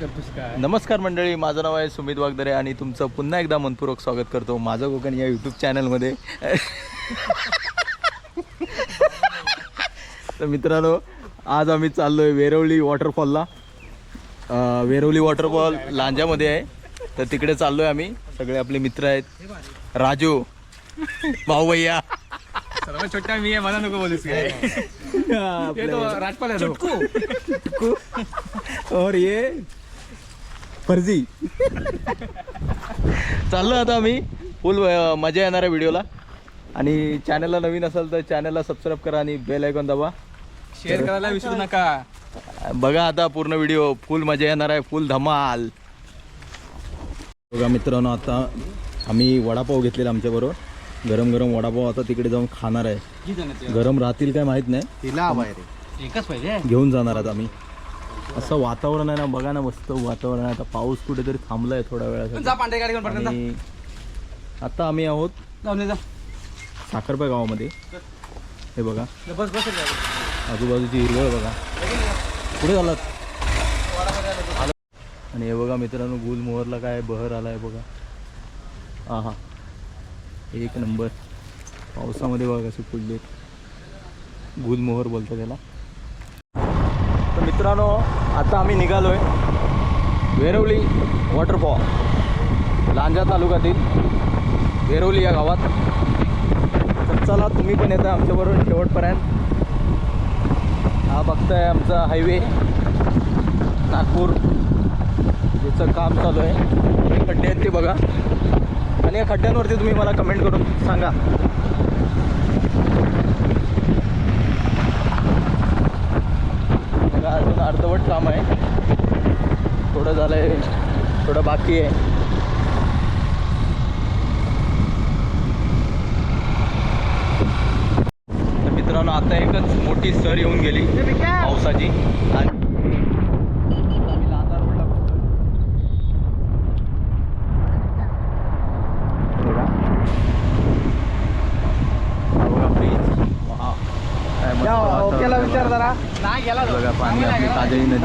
करतोस काय? नमस्कार मंडळी माझं नाव आहे सुमित वागदरे आणि तुमचं पुन्हा एकदा मनपूर्वक स्वागत करतो माझं कोकण या यूट्यूब चॅनलमध्ये तर मित्रांनो आज आम्ही चाललो आहे वेरवली वॉटरफॉलला अं, वेरवली वॉटरफॉल लांजामध्ये आहे. तर तिकडे चाललो आहे आम्ही. सगळे आपले मित्र आहेत. राजू भाऊ भैया सर्वात छोटा मी आहे मला नको बोलूस काय. ते तो राजपाल आहे तो. और ये फर्जी. चाललो आता आम्ही. फुल मजा येणार आहे व्हिडिओला आणि चॅनलला नवीन असाल तर चॅनलला सबस्क्राईब करा आणि बेल आयकॉन दाबा. शेअर करायला विसरू नका. बघा आता पूर्ण व्हिडिओ फुल मजा येणार आहे. फुल धमाल. बघा मित्रांनो आता आम्ही वडापाव घेतलेला आमच्याबरोबर गरम गरम वडापाव आता तिकडे जाऊन खाणार आहे. गरम राहतील काय माहीत नाही. तिला हवाय रे. एकच पाहिजे. घेऊन जाणार आता आम्ही. असं वातावरण आहे ना बघा ना मस्त वातावरण आहे. आता पाऊस कुठेतरी थांबलाय थोड्या वेळासाठी. जा पांढरे गाडी घेऊन पटकन जा. आणि आता आम्ही आहोत जाऊन दे, जा. साखरपा गावामध्ये. हे बघा. जा, बस बस जा. आजूबाजूची हिरवळ बघा. पुढे झालात आणि हे बघा मित्रांनो गुलमोहरला काय बहर आलाय बघा. हा हा एक नंबर. पावसामध्ये बघा कसे फुललेत. गुलमोहर बोलतो त्याला. मित्रांनो आता आम्ही निघालो आहे वेरवली वॉटरफॉल लांजा तालुक्यातील वेरवली या गावात. तर चला तुम्ही पण येता आमच्याबरोबर शेवटपर्यंत. हा बघताय आमचा हायवे नागपूर याचं काम चालू आहे. खड्डे आहेत ते बघा. आणि या खड्ड्यांवरती तुम्ही मला कमेंट करून सांगा बघा अजून अर्धवट काम आहे. थोडं झालं आहे थोडं बाकी आहे. तर मित्रांनो आता एकच मोठी सर येऊन गेली पावसाची. आणि आम्ही लांजा रोडला बसलोय. बघा. हा बघा bridge. वाह. काय मस्त वातावरण आहे बघा. जरा नाही गेला तो. बघा पाणी आपली ताजळी नदी.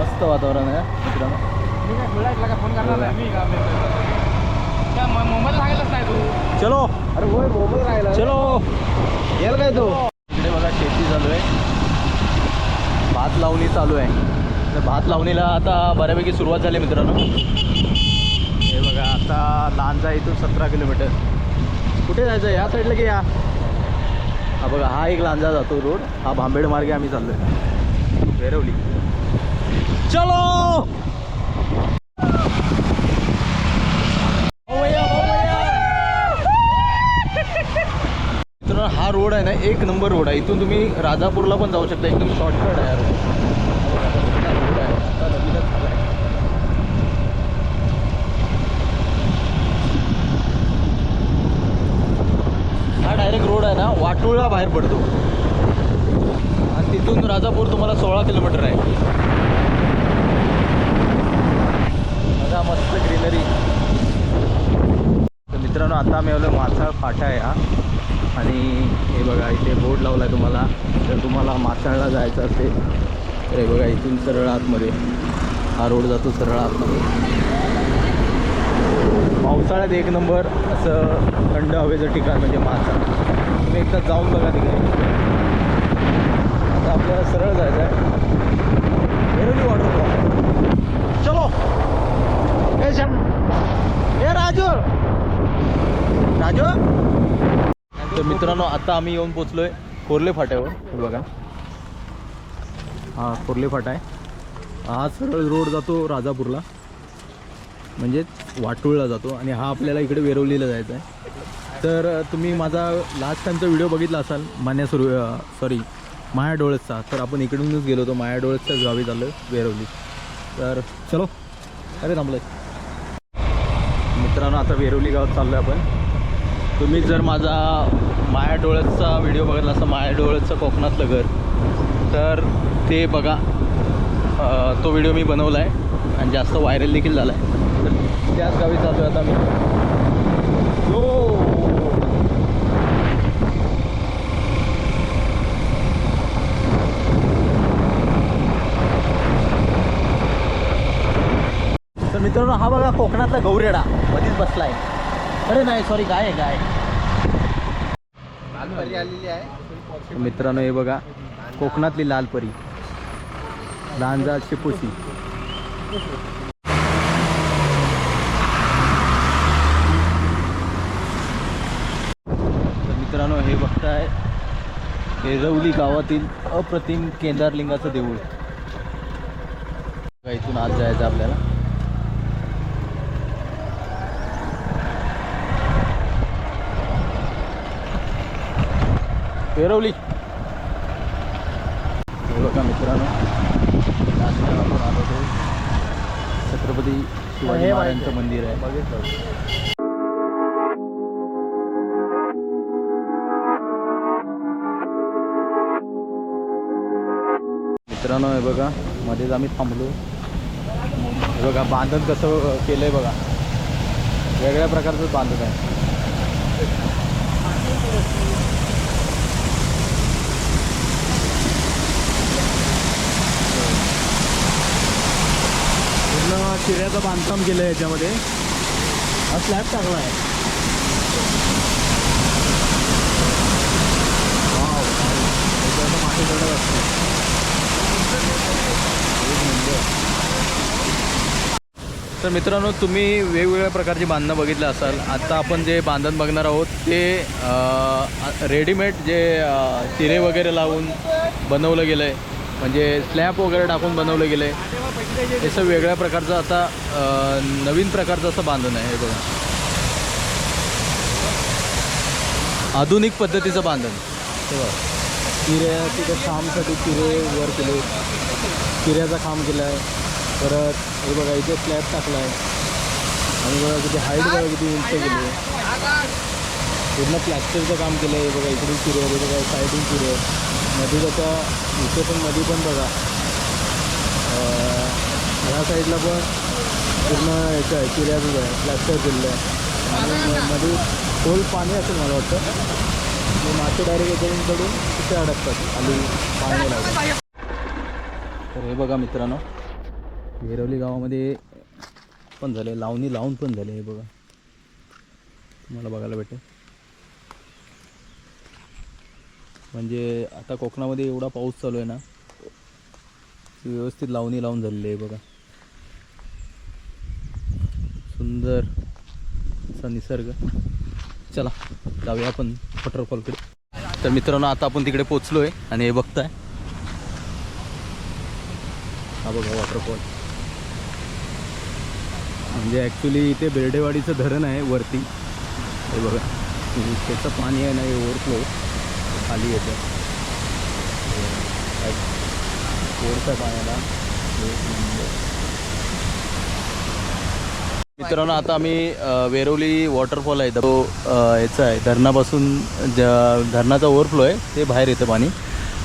मस्त वातावरण आहे चलो. अरे मोबाईल राहिला. चलो. गेल काय तो? इकडे बघा शेती चालू आहे. भात लावणी चालू आहे. भात लावणीला आता बऱ्यापैकी सुरुवात झाली मित्रांनो. हे बघा आता लांजा इथून सतरा किलोमीटर. कुठे जायचं या साईडला की या? हा बघा हा एक लांजा जातो रोड. हा भांबेड मार्गे आम्ही चाललो आहे वेरवली. चलो! हा रोड आहे ना एक नंबर रोड आहे. इथून तुम्ही राजापूरला पण जाऊ शकता एकदम शॉर्टकट आहे रोड आहे आता नवीनच झाला आहे हा डायरेक्ट रोड आहे ना वाटोळला बाहेर पडतो. आणि तिथून राजापूर तुम्हाला सोळा किलोमीटर आहे. बघा मस्त ग्रीनरी तर मित्रांनो आता आम्ही आलो मासाळ फाटा आहे हा. आणि हे बघा इथे बोर्ड लावला आहे तुम्हाला. जर तुम्हाला मासाळला जायचं असेल तर हे बघा इथून सरळ आतमध्ये. हा रोड जातो सरळ आतमध्ये. पावसाळ्यात एक नंबर असं थंड हवेचं ठिकाण म्हणजे मासा तुम्ही एकदा जाऊन बघा तिकडे आता आपल्याला सरळ जायचं आहे. वेरोली वॉटरफॉल चलो. हे शम. हे राजू. राजू. तर मित्रांनो आता आम्ही येऊन पोचलोय कोर्ले फाट्यावर. बघा. हा कोर्ले फाटा आहे. हा सरळ रोड जातो राजापूरला. म्हणजेच वाटुळला जातो आणि हा आपल्याला इकडे वेरवलीला जायचा आहे तर तुम्ही माझा लास्ट टाईमचा व्हिडिओ बघितला असाल मान्या सुरू सॉरी माया डोळसचा. तर आपण इकडूनच गेलो होतो माया डोळसच्याच गावी झालं वेरवली तर चलो. अरे थांबलं मित्रांनो आता वेरवली गावात चाललो आहे आपण. तुम्ही जर माझा माया डोळसचा व्हिडिओ बघितला असता माया डोळसचं कोकणातलं घर तर ते बघा. तो व्हिडिओ मी बनवला आहे आणि जास्त व्हायरल देखील झाला आहे तर त्याच गावी चालतो आहे आता मी हो मित्रांनो हा बघा कोकणातला गौरेडा. मध्येच बसलाय. अरे नाही सॉरी काय आहे काय लालपरी आलेली आहे. मित्रांनो हे बघा कोकणातली लाल परी लांजा तर मित्रांनो हे बघताय एरवली गावातील अप्रतिम केदारलिंगाचं देऊळ. इथून आज जायचं आपल्याला. पेरवली. बघा मित्रांनो छत्रपती शिवाजी महाराजांचं मंदिर आहे. मित्रांनो हे बघा मध्येच आम्ही थांबलो. हे बघा बांधण कसं केलंय बघा. वेगळ्या प्रकारचं बांधत आहे. शिऱ्याचं बांधकाम केलं आहे याच्यामध्ये हा स्लॅब टाकला आहे Wow. असते. एक नंबर. तर मित्रांनो तुम्ही वेगवेगळ्या प्रकारची बांधणं बघितलं असाल आता आपण जे बांधण बघणार आहोत ते रेडीमेड जे अ, चिरे वगैरे लावून बनवलं गेलं आहे म्हणजे स्लॅब वगैरे टाकून बनवलं गेलं. आहे हे वेगळ्या प्रकारचं आता नवीन प्रकारचं असं बांधण आहे हे बघा. आधुनिक पद्धतीचं बांधण किऱ्या बघा. तिथं खांबसाठी चिरे वर केले. चिऱ्याचा खांब केला आहे परत हे बघा इथे स्लॅब टाकला आहे आणि बघा किती हाईट बघा किती उंच केली आहे पूर्ण प्लॅस्टरचं काम केलं आहे बघा इकडून चिरे बघा साईडून चिरे मध्ये आता इथे पण मध्ये पण बघा. ह्या साईडला पण पूर्ण याचं आहे चिऱ्याचंच आहे प्लॅस्टर केलेलं आहे. आणि मध्ये खोल पाणी असेल मला वाटतं. मासे डायरेक्ट याच्याकडून कडून तिथे अडकतात खाली पाणी लागतं तर हे बघा मित्रांनो वेरवली गावामध्ये पण झाले लावणी लावून पण झाले हे बघा. तुम्हाला बघायला भेटेल. म्हणजे आता कोकणामध्ये एवढा पाऊस चालू आहे ना की व्यवस्थित लावणी लावून झालेली आहे बघा. सुंदर असा निसर्ग. चला जाऊया आपण वॉटरफॉलकडे तर मित्रांनो आता आपण तिकडे पोचलो आहे आणि हे बघताय. हा बघा वॉटरफॉल म्हणजे ॲक्च्युली इथे बेर्डेवाडीचं धरण आहे वरती. हे बघा. त्याचं पाणी आहे ना हे ओव्हरफ्लो खाली येतं. ओढतं पाण्याला. मित्रांनो आता आम्ही अ, वेरवली वॉटरफॉल आहे. तो याचा आहे. धरणापासून ज धरणाचा ओव्हरफ्लो आहे ते बाहेर येतं पाणी.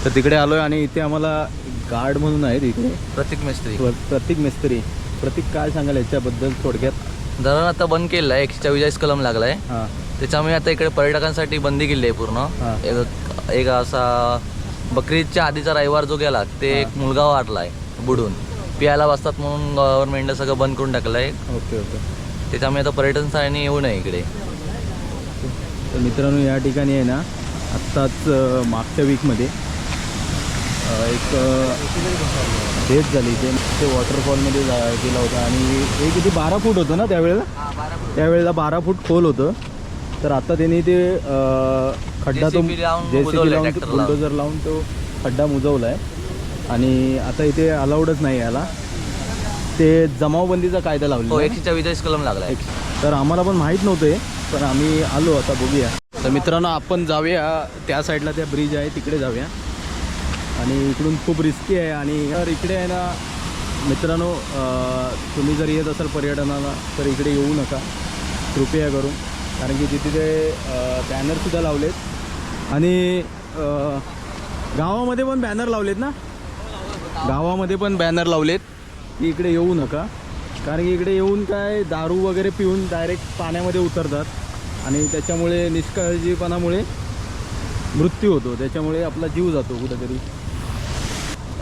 तर तिकडे आलो आहे आणि इथे आम्हाला गार्ड म्हणून आहेत इथे. प्रतीक मिस्त्री. प्र- प्रतीक मिस्त्री. प्रतीक काय सांगाल याच्याबद्दल थोडक्यात? धरण आता बंद केलेलं आहे. एकशे चव्वेचाळीस कलम लागलाय. हां. त्याच्यामुळे आता इकडे पर्यटकांसाठी बंदी केली आहे पूर्ण. एक एक असा बकरीदच्या आधीचा रविवार जो गेला ते एक मुलगा वाटलाय बुडून. पियाला बसतात म्हणून गव्हर्नमेंटने सगळं बंद करून टाकलं आहे ओके ओके. त्याच्यामुळे आता पर्यटन स्थळांनी येऊ नये इकडे. तर मित्रांनो या ठिकाणी आहे ना आत्ताच मागच्या वीकमध्ये एक डेट झाली ते ते वॉटरफॉलमध्ये जा गेला होता. आणि हे किती बारा फूट होतं ना त्यावेळेला? त्यावेळेला बारा फूट खोल होतं. तर आता त्यांनी ते खड्डा तो JCB लावून बुजवलंय, लावून tractor लावून. बुलडोजर लावून तो खड्डा मुजवला आहे आणि आता इथे अलाउडच नाही याला. ते जमावबंदीचा कायदा लावलेला हो आहे. एकशे चव्वेचाळीस कलम लागलाय. तर आम्हाला पण माहीत नव्हतं पण आम्ही आलो आता बघूया. तर मित्रांनो आपण जाऊया. त्या साईडला त्या ब्रिज आहे तिकडे जाऊया. आणि इकडून खूप रिस्की आहे. आणि तर इकडे आहे ना मित्रांनो अं, तुम्ही जर येत असाल पर्यटनाला तर इकडे येऊ नका. कृपया करून. कारण की तिथे ते बॅनरसुद्धा लावलेत. आणि गावामध्ये पण बॅनर लावलेत ना? गावामध्ये पण बॅनर लावलेत. की इकडे येऊ नका. कारण की इकडे येऊन काय दारू वगैरे पिऊन डायरेक्ट पाण्यामध्ये उतरतात. आणि त्याच्यामुळे निष्काळजीपणामुळे मृत्यू होतो. त्याच्यामुळे आपला जीव जातो कुठेतरी.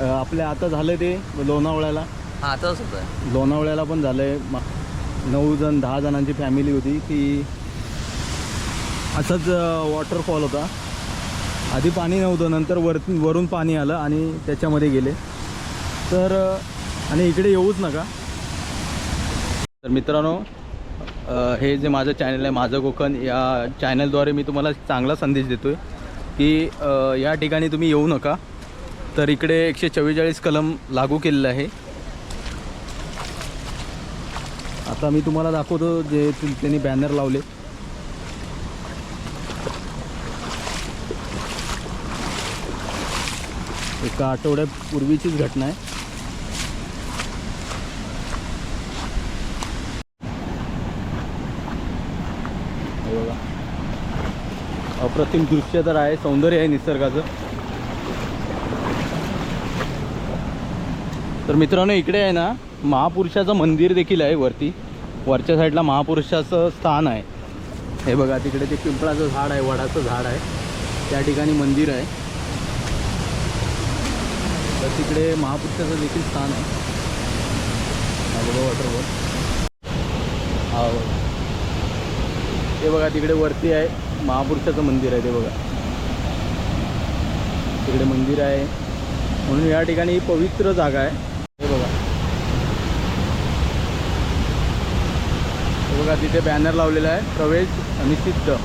आपल्या आता झालं ते लोणावळ्याला. हा तसंच आहे लोणावळ्याला पण झालं आहे नऊ जण दहा जणांची फॅमिली होती ती असाच वॉटरफॉल होता. आधी पाणी नव्हतं नंतर वर वरून पाणी आलं आणि त्याच्यामध्ये गेले. तर आणि इकडे येऊच नका. तर मित्रांनो हे जे माझं चॅनल आहे माझं कोकण या चॅनलद्वारे मी तुम्हाला चांगला संदेश देतो आहे की या ठिकाणी तुम्ही येऊ नका. तर इकडे एकशे चव्वेचाळीस कलम लागू केलेलं आहे. आता मी तुम्हाला दाखवतो जे त्यांनी बॅनर लावले. एका आठवड्यापूर्वीचीच घटना आहे. बघा. अप्रतिम दृश्य तर आहे सौंदर्य आहे निसर्गाचं. तर मित्रांनो इकडे आहे ना महापुरुषाचं मंदिर देखील आहे वरती. वरच्या साईडला महापुरुषाचं स्थान आहे. हे बघा तिकडे ते पिंपळाचं झाड आहे वडाचं झाड आहे. त्या ठिकाणी मंदिर आहे. तर तिकडे महापुरुषाचं देखील स्थान आहे. नागोबा वॉटरवर वॉटरफॉल हा ते बघा तिकडे वरती आहे महापुरुषाचं मंदिर आहे ते बघा. तिकडे मंदिर आहे. म्हणून या ठिकाणी ही पवित्र जागा आहे. हे बघा. हे बघा तिथे बॅनर लावलेला आहे प्रवेश निषिद्ध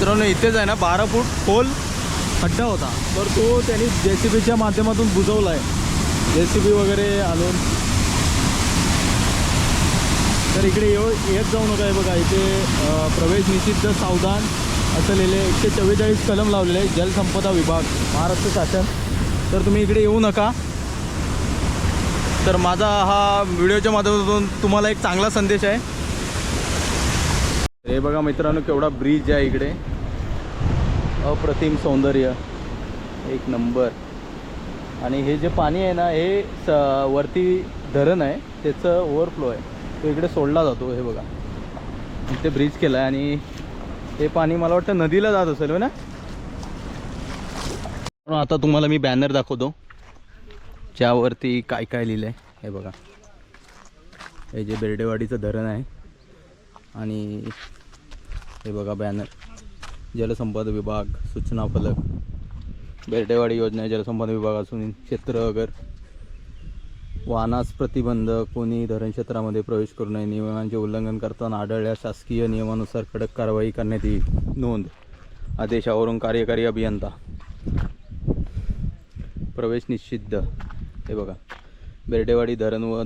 मित्रांनो इथेच आहे ना बारा फूट खोल खड्डा होता. तर तो त्यांनी जे सी बीच्या माध्यमातून बुजवला आहे जे सी बी वगैरे आलो तर इकडे येऊ येत जाऊ नका हे बघा. इथे प्रवेश निषिद्ध सावधान असं लिहिले एकशे चव्वेचाळीस कलम लावलेले आहे जलसंपदा विभाग महाराष्ट्र शासन. तर तुम्ही इकडे येऊ नका. तर माझा हा व्हिडिओच्या माध्यमातून तुम्हाला एक चांगला संदेश आहे. हे बघा मित्रांनो केवढा ब्रिज आहे इकडे. अप्रतिम सौंदर्य. एक नंबर. आणि हे जे पाणी आहे ना हे स वरती धरण आहे त्याचं ओव्हरफ्लो आहे. तो इकडे सोडला जातो हे बघा. इथे ब्रिज केला आहे आणि हे पाणी मला वाटतं नदीला जात असेल हो ना? आता तुम्हाला मी बॅनर दाखवतो. ज्यावरती काय काय लिहिलं आहे हे बघा. हे जे बेर्डेवाडीचं धरण आहे. आणि हे बघा बॅनर. जलसंपदा विभाग सूचना फलक. बेर्डेवाडी योजना जलसंपदा विभाग असून क्षेत्र अगर. वाहनास प्रतिबंध कोणी धरण क्षेत्रामध्ये प्रवेश करू नये. नियमांचे उल्लंघन करताना आढळल्यास शासकीय नियमानुसार कडक कारवाई करण्यात येईल. नोंद. आदेशावरून कार्यकारी अभियंता. प्रवेश निषिद्ध. हे बघा. बेर्डेवाडी धरण व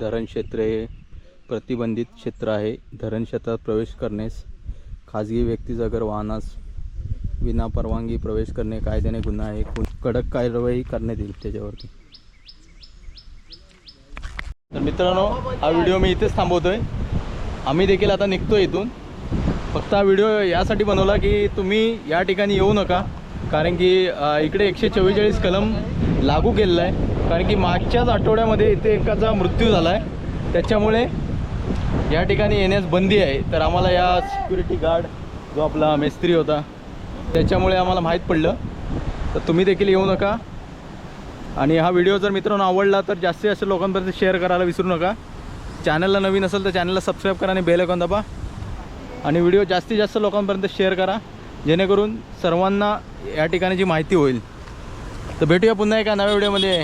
धरण क्षेत्र हे प्रतिबंधित क्षेत्र आहे. धरण क्षेत्रात प्रवेश करण्यास खाजगी व्यक्तीचा अगर वाहनास विना परवानगी प्रवेश करणे कायद्याने गुन्हा आहे कडक कारवाई करण्यात येईल त्याच्यावरती. तर मित्रांनो हा व्हिडिओ मी इथेच थांबवतोय. आम्ही देखील आता निघतो इथून. फक्त हा व्हिडिओ यासाठी बनवला की तुम्ही या ठिकाणी येऊ नका कारण की इकडे एकशे चव्वेचाळीस कलम लागू केलेला आहे. कारण की मागच्याच आठवड्यामध्ये इथे एकाचा मृत्यू झाला आहे त्याच्यामुळे या ठिकाणी येण्यास बंदी आहे तर आम्हाला या सिक्युरिटी गार्ड जो आपला मेस्त्री होता त्याच्यामुळे आम्हाला माहीत पडलं. तर तुम्ही देखील येऊ नका. आणि हा व्हिडिओ जर मित्रांनो आवडला तर जास्तीत जास्त लोकांपर्यंत शेअर करायला विसरू नका. चॅनलला नवीन असेल तर चॅनलला सबस्क्राईब करा आणि बेल आयकॉन दाबा. आणि व्हिडिओ जास्तीत जास्त लोकांपर्यंत शेअर करा जेणेकरून सर्वांना या ठिकाणी जी माहिती होईल. तर भेटूया पुन्हा एका नव्या व्हिडिओमध्ये